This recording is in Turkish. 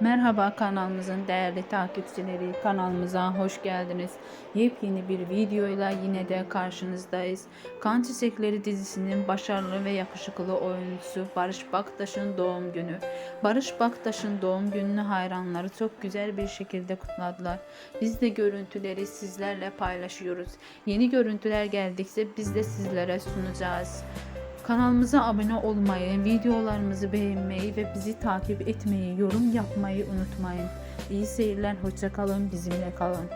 Merhaba kanalımızın değerli takipçileri, kanalımıza hoş geldiniz. Yepyeni bir videoyla yine de karşınızdayız. Kan Çiçekleri dizisinin başarılı ve yakışıklı oyuncusu Barış Baktaş'ın doğum günü. Barış Baktaş'ın doğum gününü hayranları çok güzel bir şekilde kutladılar. Biz de görüntüleri sizlerle paylaşıyoruz. Yeni görüntüler geldikçe biz de sizlere sunacağız. Kanalımıza abone olmayı, videolarımızı beğenmeyi ve bizi takip etmeyi, yorum yapmayı unutmayın. İyi seyirler, hoşça kalın, bizimle kalın.